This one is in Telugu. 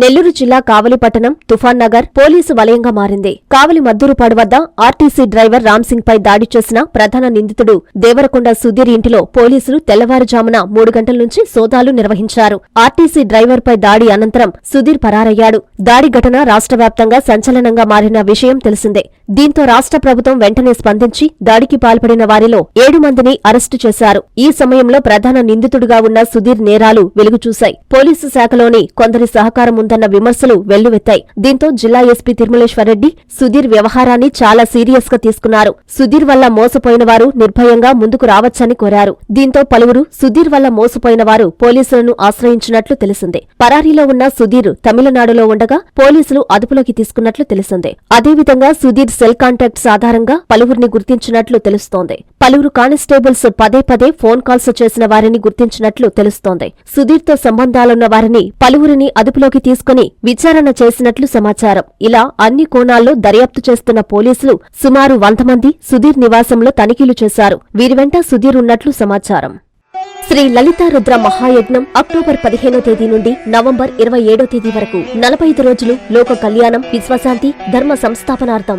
నెల్లూరు జిల్లా కావలి పట్టణం తుఫాన్ నగర్ పోలీసు వలయంగా మారింది. కావలి మద్దూరుపాడు వద్ద ఆర్టీసీ డ్రైవర్ రామ్సింగ్ పై దాడి చేసిన ప్రధాన నిందితుడు దేవరకొండ సుధీర్ ఇంటిలో పోలీసులు తెల్లవారుజామున మూడు గంటల నుంచి సోదాలు నిర్వహించారు. ఆర్టీసీ డ్రైవర్ పై దాడి అనంతరం సుధీర్ పరారయ్యాడు. దాడి ఘటన రాష్ట్ర వ్యాప్తంగా సంచలనంగా మారిన విషయం తెలిసిందే. దీంతో రాష్ట్ర ప్రభుత్వం వెంటనే స్పందించి దాడికి పాల్పడిన వారిలో ఏడు మందిని అరెస్టు చేశారు. ఈ సమయంలో ప్రధాన నిందితుడిగా ఉన్న సుధీర్ నేరాలు వెలుగుచూశాయి. పోలీసు శాఖలోని కొందరి సహకారం ఉందన్న విమర్శలు వెల్లువెత్తాయి. దీంతో జిల్లా ఎస్పీ తిరుమలేశ్వరరెడ్డి సుధీర్ వ్యవహారాన్ని చాలా సీరియస్గా తీసుకున్నారు. సుధీర్ వల్ల మోసపోయిన వారు నిర్భయంగా ముందుకు రావచ్చని కోరారు. దీంతో పలువురు సుధీర్ వల్ల మోసపోయిన వారు పోలీసులను ఆశ్రయించినట్లు తెలిసింది. పరారీలో ఉన్న సుధీర్ తమిళనాడులో ఉండగా పోలీసులు అదుపులోకి తీసుకున్నట్లు తెలిసింది. అదేవిధంగా సుధీర్ సెల్ కాంటాక్ట్స్ ఆధారంగా పలువురిని గుర్తించినట్లు తెలుస్తోంది. పలువురు కానిస్టేబుల్స్ పదే పదే ఫోన్ కాల్స్ చేసిన వారిని గుర్తించినట్లు తెలుస్తోంది. సుధీర్తో సంబంధాలున్న వారిని పలువురిని అదుపులోకి తీసుకుని విచారణ చేసినట్లు సమాచారం. ఇలా అన్ని కోణాల్లో దర్యాప్తు చేస్తున్న పోలీసులు సుమారు వంద మంది సుధీర్ నివాసంలో తనిఖీలు చేశారు. వీరి వెంట సుధీర్ ఉన్నట్లు సమాచారం. శ్రీ లలితారుద్ర మహాయజ్ఞం అక్టోబర్ పదిహేనో తేదీ నుండి నవంబర్ ఇరవై ఏడో తేదీ వరకు నలభై ఐదు రోజులు లోక కళ్యాణం విశ్వశాంతి ధర్మ సంస్థాపనార్థం.